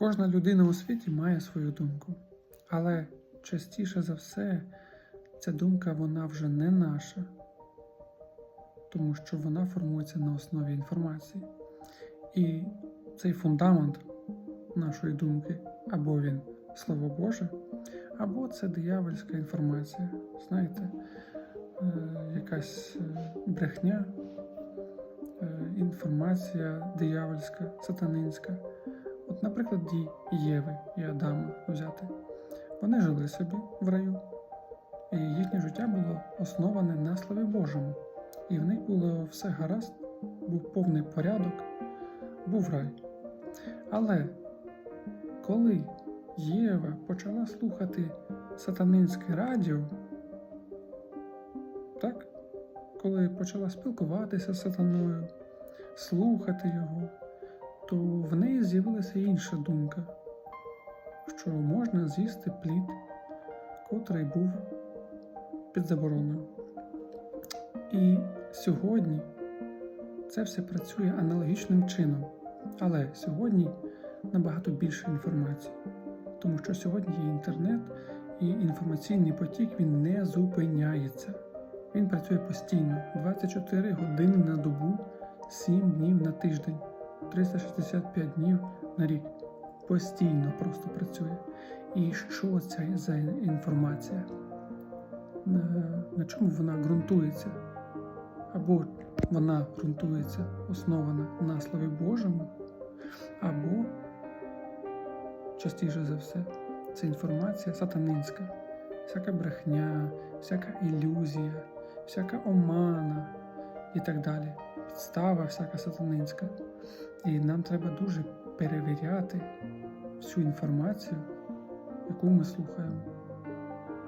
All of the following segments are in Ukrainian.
Кожна людина у світі має свою думку, але частіше за все ця думка вона вже не наша, тому що вона формується на основі інформації. І цей фундамент нашої думки або він Слово Боже, або це диявольська інформація. Знаєте, е, якась е, брехня, е, інформація диявольська, сатанинська. Наприклад, дій Єви і Адама взяти. Вони жили собі в раю, і їхнє життя було основане на Слові Божому. І в них було все гаразд, був повний порядок, був рай. Але коли Єва почала слухати сатанинське радіо, так? Коли почала спілкуватися з сатаною, слухати його, то в неї з'явилася інша думка, що можна з'їсти плід, котрий був під забороною. І сьогодні це все працює аналогічним чином, але сьогодні набагато більше інформації, тому що сьогодні є інтернет і інформаційний потік він не зупиняється. Він працює постійно 24 години на добу, 7 днів на тиждень, 365 днів на рік. Постійно просто працює. І що це за інформація? На, на чому вона ґрунтується? Або вона ґрунтується, основана на Слові Божому, або, частіше за все, це інформація сатанинська, всяка брехня, всяка ілюзія, всяка омана і так далі. Підстава всяка сатанинська. І нам треба дуже перевіряти всю інформацію, яку ми слухаємо.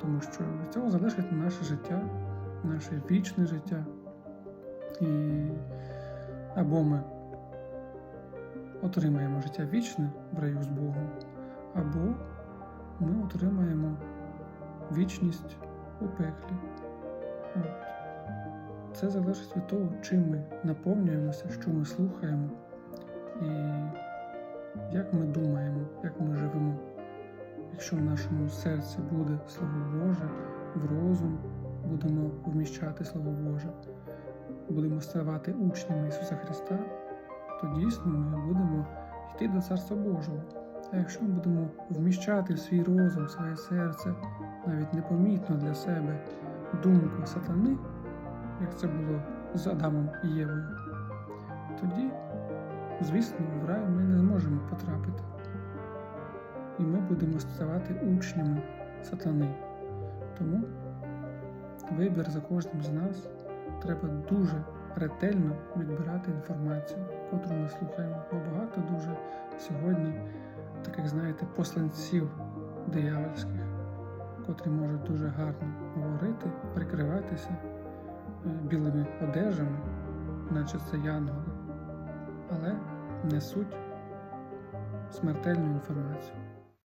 Тому що від цього залежить наше життя, наше вічне життя. І або ми отримаємо життя вічне в раю з Богом, або ми отримаємо вічність у пеклі. От. Це залежить від того, чим ми наповнюємося, що ми слухаємо, і як ми думаємо, як ми живемо. Якщо в нашому серці буде Слово Боже, в розум будемо вміщати Слово Боже, будемо ставати учнями Ісуса Христа, то дійсно ми будемо йти до Царства Божого. А якщо ми будемо вміщати в свій розум, в своє серце, навіть непомітно для себе думку сатани, як це було з Адамом і Євою, тоді, звісно, в рай ми не зможемо потрапити. І ми будемо ставати учнями сатани. Тому вибір за кожним з нас треба дуже ретельно відбирати інформацію, котру ми слухаємо. Бо багато дуже сьогодні, таких, знаєте, посланців диявольських, котрі можуть дуже гарно говорити, прикриватися е, білими одежами, наче це янголи, але несуть смертельну інформацію.